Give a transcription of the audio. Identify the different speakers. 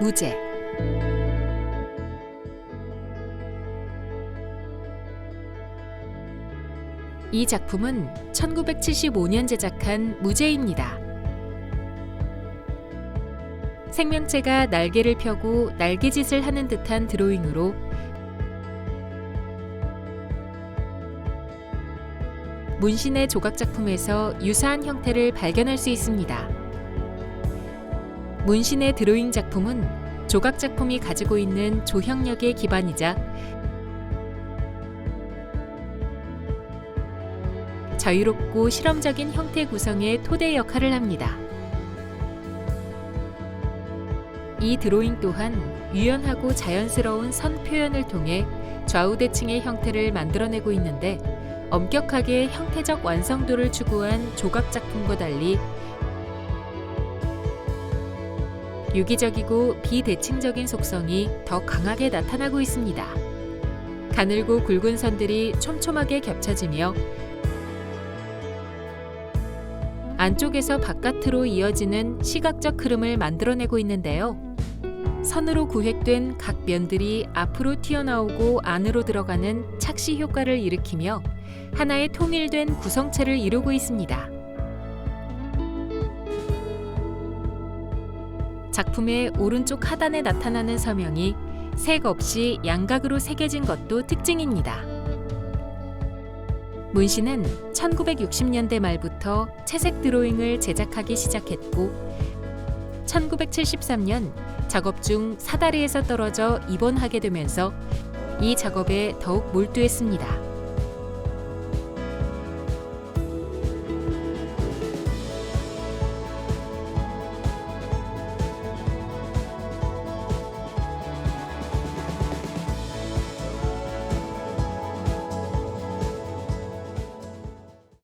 Speaker 1: 무제 이 작품은 1975년 제작한 무제입니다. 생명체가 날개를 펴고 날개짓을 하는 듯한 드로잉으로 문신의 조각 작품에서 유사한 형태를 발견할 수 있습니다. 문신의 드로잉 작품은 조각 작품이 가지고 있는 조형력의 기반이자 자유롭고 실험적인 형태 구성의 토대 역할을 합니다. 이 드로잉 또한 유연하고 자연스러운 선 표현을 통해 좌우대칭의 형태를 만들어내고 있는데 엄격하게 형태적 완성도를 추구한 조각 작품과 달리 유기적이고 비대칭적인 속성이 더 강하게 나타나고 있습니다. 가늘고 굵은 선들이 촘촘하게 겹쳐지며 안쪽에서 바깥으로 이어지는 시각적 흐름을 만들어내고 있는데요. 선으로 구획된 각 면들이 앞으로 튀어나오고 안으로 들어가는 착시 효과를 일으키며 하나의 통일된 구성체를 이루고 있습니다. 작품의 오른쪽 하단에 나타나는 서명이 색 없이 양각으로 새겨진 것도 특징입니다. 문신은 1960년대 말부터 채색 드로잉을 제작하기 시작했고 1973년 작업 중 사다리에서 떨어져 입원하게 되면서 이 작업에 더욱 몰두했습니다.